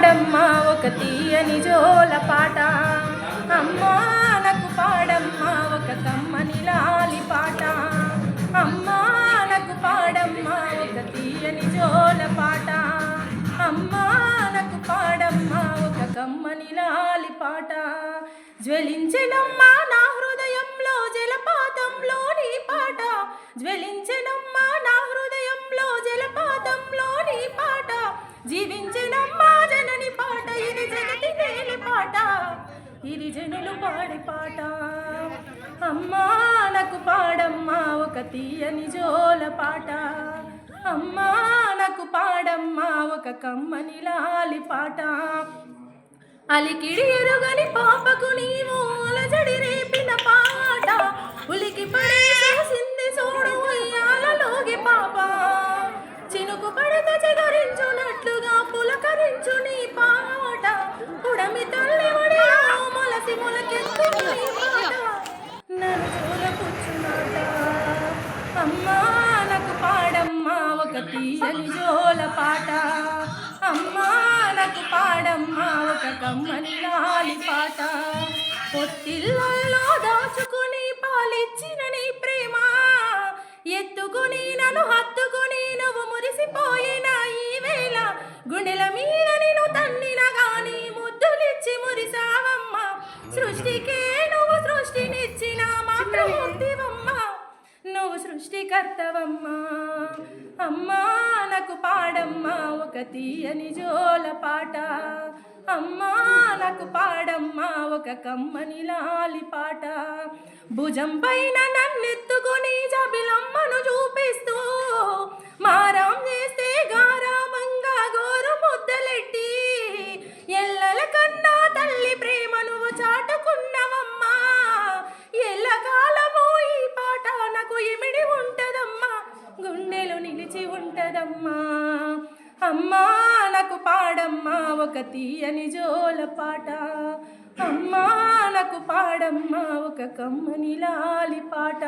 పాడమ్మా ఒక తీయని జోల పాట. అమ్మా నాకు పాడమ్మా ఒక కమ్మని లాలి పాట. అమ్మా నాకు పాడమ్మా ఒక తీయని జోల పాట. అమ్మా నాకు పాడమ్మా ఒక కమ్మని లాలి పాట. జ్వలించెనమ్మా నా హృదయంలో జలపాతంలో నీ పాట. జ్వలించెనమ్మా నా హృదయంలో జలపాతంలో నీ పాట. జీవించెనమ్మా ఇది జనులు పాడి పాట. అమ్మా నాకు పాడమ్మా ఒక తీయని జోల పాట. అమ్మా నాకు పాడమ్మా ఒక కమ్మని లాలి పాట. అలికిడి ఎరుగని పాపకు నీవు తీయని జోల పాట. అమ్మా నాకు పాడమ్మా ఒక కమ్మని నాలి పాట. పొత్తిళ్ళల్లో దాచుకుని పాలిచ్చిన నీ ప్రేమ. ఎత్తుకుని నన్ను హత్తుకుని నువ్వు మురిసిపోయిన ఈ వేళ. గుండెల మీద నేను తన్నిన గాని ముద్దులిచ్చి మురిసావమ్మా. సృష్టికే సృష్టికర్తవమ్మా. అమ్మా నాకు పాడమ్మా ఒక తీయని జోల పాట. అమ్మా నాకు పాడమ్మా ఒక కమ్మని లాలి పాట. భుజం పైన నన్నెత్తుకుని జబిలమ్మను చూపిస్తూ మారాం చేస్తే గారామంగా గోరు ముద్దలెట్టి ఎల్లల కన్నా తల్లి ప్రేమ నువ్వు చాట నిలిచి ఉంటదమ్మా. అమ్మా నాకు పాడమ్మా ఒక తీయని జోల పాట. అమ్మా నాకు పాడమ్మా ఒక కమ్మని లాలి పాట.